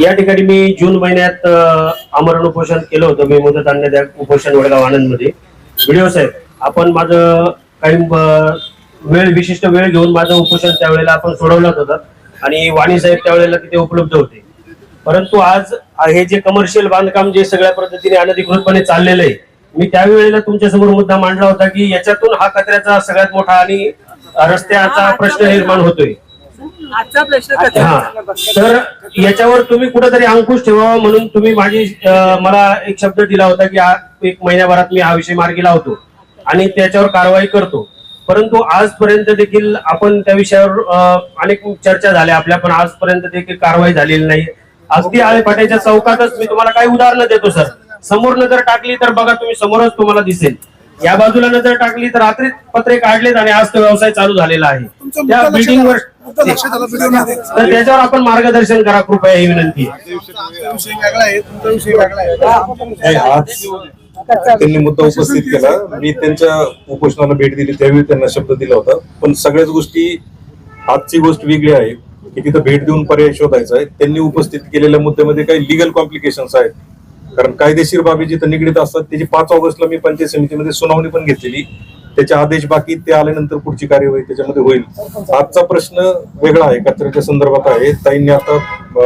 या ठिकाणी मी जून महिन्यात आमरण उपोषण केलं होतं. मी मुदत आणण्यात उपोषण वडगाव आनंदमध्ये व्हिडिओ साहेब आपण माझं काही वेळ विशिष्ट वेळ घेऊन माझं उपोषण त्यावेळेला आपण सोडवलं होतं आणि वाणी साहेब त्यावेळेला तिथे उपलब्ध होते. परंतु आज हे जे कमर्शियल बांधकाम जे सगळ्या पद्धतीने अनधिकृतपणे चाललेलं आहे मी त्यावेळेला तुमच्यासमोर मुद्दा मांडला होता की याच्यातून हा कचऱ्याचा सगळ्यात मोठा आणि रस्त्याचा प्रश्न निर्माण होतोय. आजचा प्रश्न हा तर याच्यावर तुम्ही कुठेतरी अंकुश ठेवावा म्हणून तुम्ही माझी अं, मला एक शब्द दिला होता की आ- एक महिन्याभरात मी हा विषय मार्गी लावतो आणि त्याच्यावर कारवाई करतो. परंतु आजपर्यंत देखील आपण त्या विषयावर अं, अनेक चर्चा झाल्या. आपल्या पण आजपर्यंत देखील कारवाई झालेली नाही. अगदी आळेपाट्याच्या चौकातच मी तुम्हाला काही उदाहरणं देतो सर. समोर नजर टाकली तर बघा तुम्ही समोरच तुम्हाला दिसेल. या बाजूला नजर टाकली तर रात्री पत्रे काढलेत आणि आज तो व्यवसाय चालू झालेला आहे. त्या बिल्डिंग तर त्याच्यावर आपण मार्गदर्शन करा कृपया ही विनंती. आहे तुमचा विषय वेगळा आहे तुमचा विषय वेगळा आहे. नाही, आज त्यांनी मुद्दा उपस्थित केला. मी त्यांच्या उपोषणाला भेट दिली त्यावेळी त्यांना शब्द दिला होता. पण सगळ्याच गोष्टी आजची गोष्ट वेगळी आहे की तिथं भेट देऊन पर्याय शोधायचा आहे. त्यांनी उपस्थित केलेल्या मुद्द्यामध्ये काही लिगल कॉम्प्लिकेशन्स आहेत. कारण कायदेशीर बाबी जिथं निगडीत असतात त्याची पाच ऑगस्टला मी पंचायत समितीमध्ये सुनावणी पण घेतलेली. त्याचे आदेश बाकी ते आल्यानंतर पुढची कार्यवाही त्याच्यामध्ये होईल. आजचा प्रश्न वेगळा आहे कचऱ्याच्या संदर्भात आहे. ताईंनी आता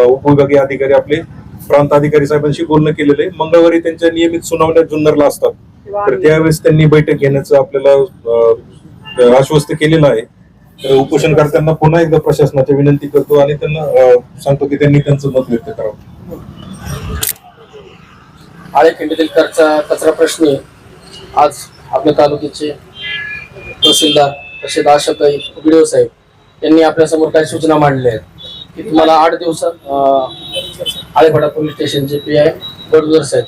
उपविभागीय अधिकारी आपले प्रांत अधिकारी साहेबांशी बोलणं केलेलं आहे. मंगळवारी त्यांच्या नियमित सुनावण्या जुन्नरला असतात. तर त्यावेळेस त्यांनी बैठक घेण्याचं आपल्याला आश्वस्त केलेलं आहे. तर उपोषणकर्त्यांना पुन्हा एकदा प्रशासनाची विनंती करतो आणि त्यांना सांगतो की त्यांनी त्यांचं मत व्यक्त करावं. आळे खिंडीतील कचरा प्रश्नी आज आपल्या तालुक्याचे तहसीलदार तसेच आशाताई व्हिडिओ साहेब यांनी आपल्यासमोर काही सूचना मांडल्या आहेत. की तुम्हाला आठ दिवसात अं, आळेपाडा पोलीस स्टेशनचे पी आय बडगुजर साहेब.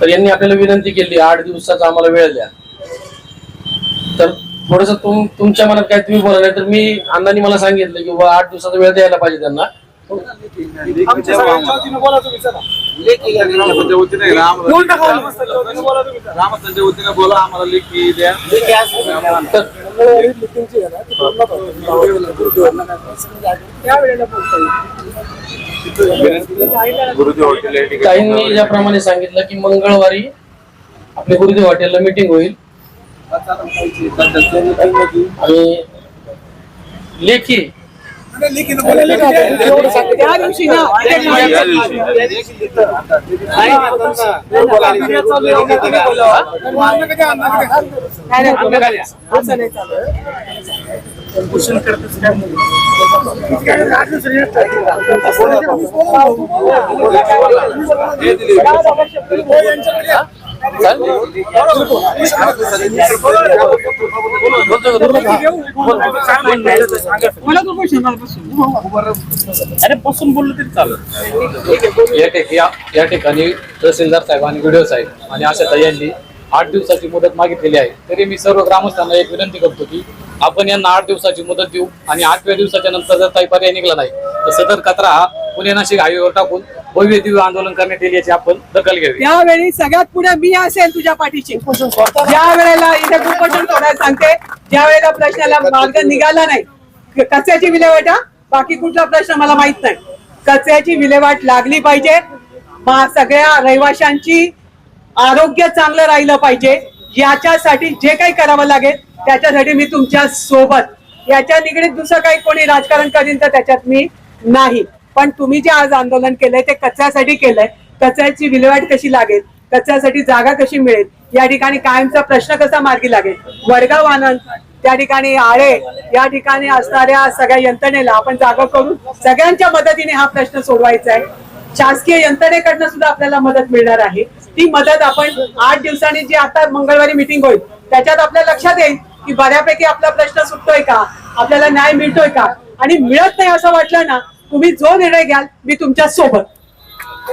तर यांनी आपल्याला विनंती केली आठ दिवसाचा आम्हाला वेळ द्या. तर थोडस तुम तुमच्या मनात काय तुम्ही बोला नाही तर मी अण्णांनी मला सांगितलं की बाबा आठ दिवसाचा वेळ द्यायला पाहिजे त्यांना. वतीनं बोला आम्हाला लेखी द्या. ज्याप्रमाणे सांगितलं की मंगळवारी आपल्या गुरुदेव हॉटेलला मीटिंग होईल. आणि लेखी त्या दिवशी ना असं नाही अरे बसून बोललं तरी चालत या या या ठिकाणी तहसीलदार साहेब आणि व्हिडिओ साहेब आणि आशा यांनी आठ दिवसाची मुदत मागितलेली आहे. तरी मी सर्व ग्रामस्थांना एक विनंती करतो की आपण यांना आठ दिवसाची मुदत देऊ आणि आठव्या दिवसाच्या नंतर जर काही पर्याय निघाला नाही तर सदर कचरा हा पुणे नाशिक हायवेवर टाकून भव्य दिव्य आंदोलन करण्यात येईल याची आपण दखल घ्यावी. त्यावेळी सगळ्यात पुढे मी असेल तुझ्या पाठीची ज्या वेळेला इथे कुपोषण सोडायला सांगते ज्या वेळेला प्रश्नाला मार्ग निघाला नाही. कचऱ्याची विल्हेवाट बाकी कुठला प्रश्न मला माहीत नाही. कचऱ्याची विल्हेवाट लागली पाहिजे. सगळ्या रहिवाशांची आरोग्य चांगलं राहिलं पाहिजे. याच्यासाठी जे काही करावं लागेल त्याच्यासाठी मी तुमच्यासोबत. याच्या निगडीत दुसरं काही कोणी राजकारण करीन तर त्याच्यात मी नाही. पण तुम्ही जे आज आंदोलन केलंय ते कचऱ्यासाठी केलंय. कचऱ्याची विल्हेवाट कशी लागेल? कचऱ्यासाठी जागा कशी मिळेल? या ठिकाणी कायमचा प्रश्न कसा मार्गी लागेल? वडगाव आनंद त्या ठिकाणी आळे या ठिकाणी असणाऱ्या सगळ्या यंत्रणेला आपण जागा करून सगळ्यांच्या मदतीने हा प्रश्न सोडवायचा आहे. शासकीय यंत्रणेकडनं सुद्धा आपल्याला मदत मिळणार आहे. ती मदत आपण आठ दिवसांनी जी आता मंगळवारी मिटिंग होईल त्याच्यात आपल्या लक्षात येईल की बऱ्यापैकी आपला प्रश्न सुटतोय का? आपल्याला न्याय मिळतोय का? आणि मिळत नाही असं वाटलं ना तुम्ही जो निर्णय घ्याल मी तुमच्यासोबत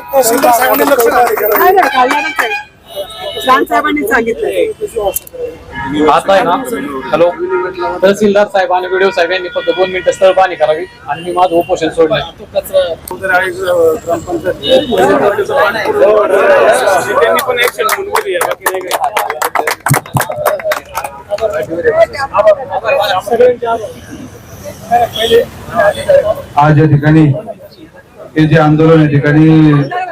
तहसीलदार साहेबांनी. नाही नाही, नाही. सांगितलं आता आहे ना हॅलो तहसीलदार साहेब आणि व्हिडिओ साहेब यांनी फक्त दोन मिनिटं स्थळ पाणी करावी आणि मी माझं उपोषण सोडलं त्यांनी पण ऍक्शन म्हणून केली आहे, बाकी नाही काही. आज या ठिकाणी हे जे आंदोलन या ठिकाणी